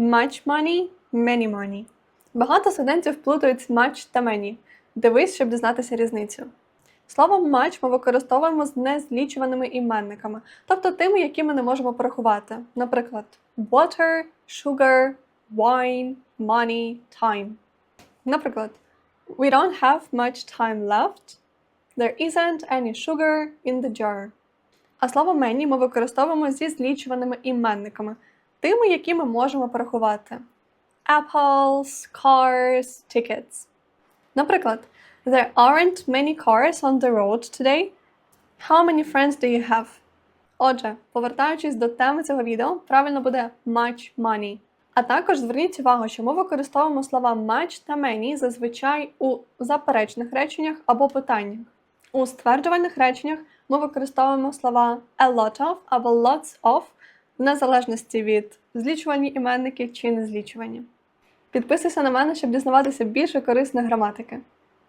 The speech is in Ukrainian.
Much money, many money. Багато студентів плутають much та many. Дивись, щоб дізнатися різницю. Слово much ми використовуємо з незлічуваними іменниками, тобто тими, які ми не можемо порахувати. Наприклад, water, sugar, wine, money, time. Наприклад, We don't have much time left. There isn't any sugar in the jar. А слово many ми використовуємо зі злічуваними іменниками, тими, які ми можемо порахувати. Apples, cars, tickets. Наприклад, There aren't many cars on the road today. How many friends do you have? Отже, повертаючись до теми цього відео, правильно буде much money. А також зверніть увагу, що ми використовуємо слова much та many зазвичай у заперечних реченнях або питаннях. У стверджувальних реченнях ми використовуємо слова a lot of або lots of незалежності від злічувані іменники чи незлічувані. Підписуйся на мене, щоб дізнаватися більше корисної граматики.